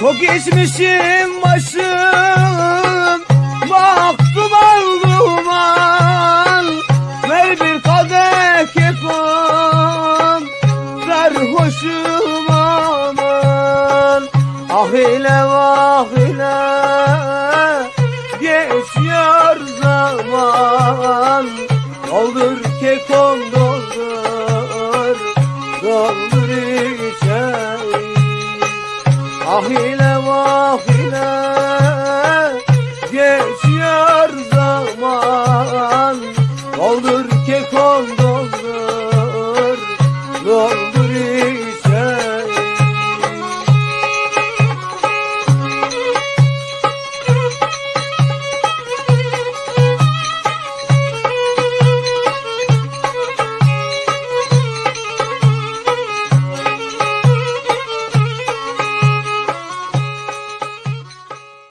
Çok içmişim başım Baktım duman Ver bir kadeh kekom Sarhoşum aman. Ah ile vah ile Geçiyor zaman. Doldur kekom doldur Doldur içeri Vah ile geçiyor zaman. Doldur kekom doldur Doldur